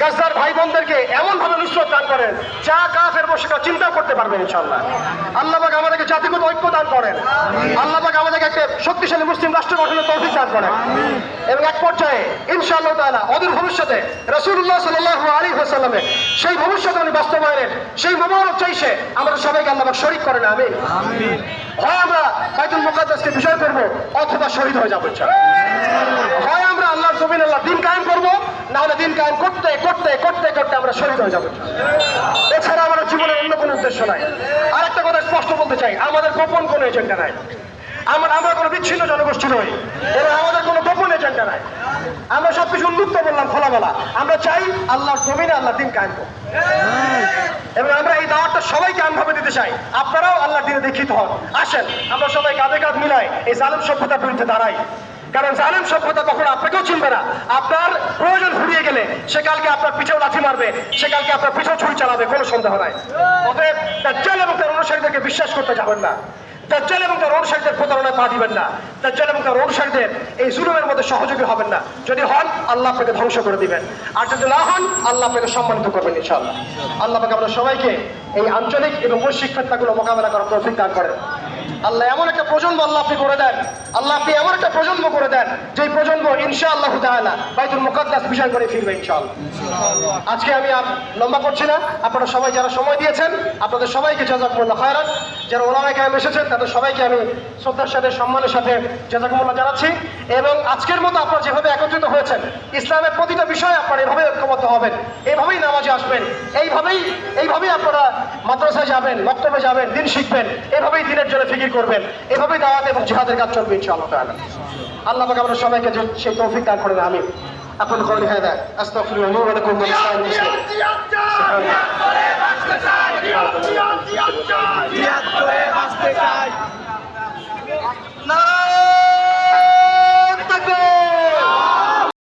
গাজদার ভাই বোনদেরকে এমন ভাবে নুসরত দান করেন যা কাফের বসে চিন্তা করতে পারবেন ইনশাল্লাহ আল্লাহ পাক আমাদেরকে জাতিগত ঐক্য দান করেন। আল্লাহ পাক আমাদেরকে একটা শক্তিশালী মুসলিম রাষ্ট্র গঠনের তৌফিক দান করেন। এবং এক পর্যায়ে ইনশাআল্লাহ তাআলা অদূর ভবিষ্যতে রাসূলুল্লাহ সাল্লাল্লাহু আলাইহি ওয়াসাল্লামের সেই ভবিষ্যৎবাণী বাস্তবায়নের সেই মোবারক চাইছে আমাদের সবাইকে আল্লাহ পাক শরীক করেন আমিন। হয় আমরা বাইতুল মুকাদ্দাসকে বিষয় করব অথবা শহীদ হয়ে যাব ইনশাআল্লাহ। হয় আমরা আল্লাহর জমিন আল্লাহ দিন কায়েম করব না হলে দিন কায়েম করতে করতে করতে করতে আমরা শহীদ হয়ে যাব। এছাড়া আমার জীবনের অন্য কোনো উদ্দেশ্য নাই। আর একটা কথা স্পষ্ট বলতে চাই, আমাদের গোপন কোনো এজেন্ডা নাই। আমার, আমরা কোনো বিচ্ছিন্ন জনগোষ্ঠী নই, এবং আমাদের কোনো গোপন এজেন্ডা নাই। আমরা সবকিছু উন্মুক্ত বললাম খোলামেলা। আমরা চাই আল্লাহর জমিনে আল্লাহ দিন কায়েম করব এবং আমরা এই দাওয়াতটা সবাইকে আমভাবে দিতে চাই। আপনারাও আল্লাহ দিনে দীক্ষিত হন। আসেন, আমরা সবাই কাঁধে কাঁধ মিলাই এই জালেম সভ্যতার বিরুদ্ধে দাঁড়াই। কারণ জালেম সভ্যতা কখনো আপনাকেও চিনবে না। আপনার প্রয়োজন ফুরিয়ে গেলে সে কালকে আপনার পিছেও লাথি মারবে, সে কালকে আপনার পিছেও ছুরি চালাবে, কোনো সন্দেহ নাই। অতএব দাজ্জাল এবং তার অনুসারীদেরকে বিশ্বাস করতে যাবেন না। দাজ্জাল এবং তার অনুসারীদের প্রতারণায় পা দিবেন না। দাজ্জাল এবং তার অনুসারীদের এই জুলুমের মধ্যে সহযোগী হবেন না। যদি হন, আল্লাহ আপনাকে ধ্বংস করে দিবেন। আর যদি না হন, আল্লাহ আপনাকে সম্মানিত করবেন, ইনশাআল্লাহ। আল্লাহ পাকে আমরা সবাইকে এই আঞ্চলিক এবং বৈশ্বিক ফেতনাগুলো মোকাবেলা করার তৌফিক দান করেন। আল্লাহ এমন একটা প্রজন্ম আল্লাহ আপনি করে দেন। আল্লাহ আপনি এমন একটা প্রজন্ম করে দেন যে প্রজন্ম ইনশা আল্লাহ তাহলা বাইতুল মুকাদ্দাস বিষয় করে ফিরবে ইনশাআল্লাহ। আজকে আমি আর লম্বা করছি না। আপনারা সবাই যারা সময় দিয়েছেন, আপনাদের সবাইকে জাজাকুমুল্লাহ খায়রাত যারা ওলামায় কায়েম এসেছেন, তাদের সবাইকে আমি শ্রদ্ধার সাথে, সম্মানের সাথে জাজাকুমুল্লাহ জানাচ্ছি। এবং আজকের মতো আপনারা যেভাবে একত্রিত হয়েছেন, ইসলামের প্রতিটা বিষয়ে আপনারা এভাবে ঐক্যবদ্ধ হবেন এইভাবেই নামাজে আসবেন, এইভাবেই এইভাবেই আপনারা মাদ্রাসায় যাবেন বক্তব্যে যাবেন, দিন শিখবেন, এভাবেই দিনের জন্য ফিকির করবেন, এভাবেই দাওয়াত এবং জিহাদের কাজ চলবে ইনশাআল্লাহ তাআলা। আল্লাহ পাক আমরা সবাইকে সেই তৌফিক দান করেন আমি কলি হায়দা আস্তাগফিরুল্লাহ ওয়া লাকুম ওয়া লিসাইরিল চাই